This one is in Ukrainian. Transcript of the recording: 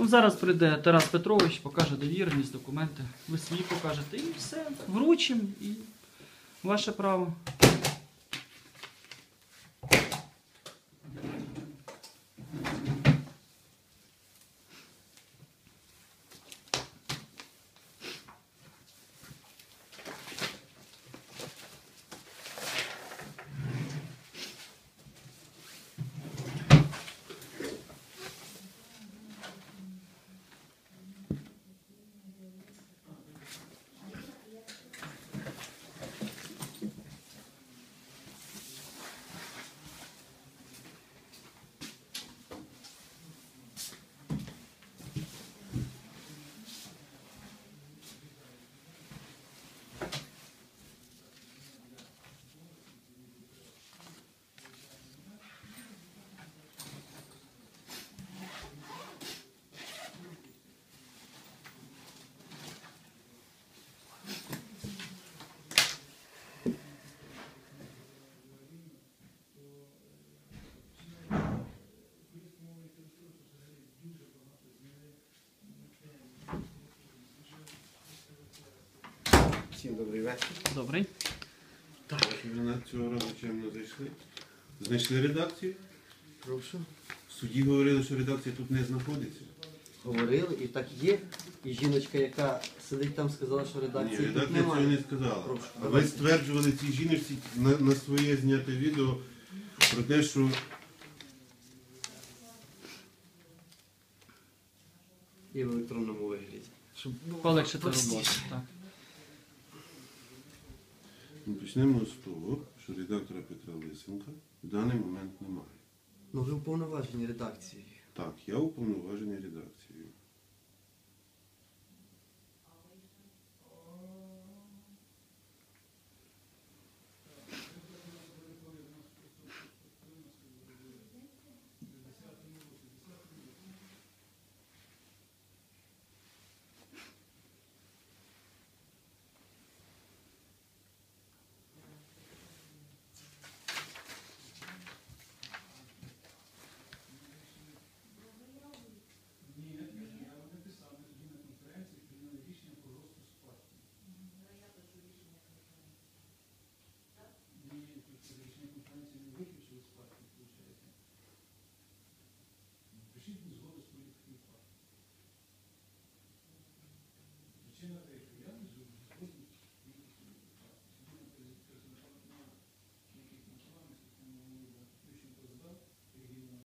Ну, зараз прийде Тарас Петрович, покаже довіреність, документи. Ви свої покажете і все. Вручимо і ваше право. Всім добрий вечір. Добрий. Ви на цього разу чимно зайшли? Знайшли редакцію? Прошу. В суді говорили, що редакція тут не знаходиться. Говорили, і так є. І жіночка, яка сидить там, сказала, що Ні, редакції тут редакція цього не немає. сказала. Прошу. А ви стверджували цій жіночці на, на своє зняте відео про те, що І в електронному вигляді. Щоб Полегшити простіше. роботу. Так. Ну, почнемо з того, що редактора Петра Лисенка в даний момент немає. Ну ви уповноважені редакцією. Так, я уповноважений редакцією.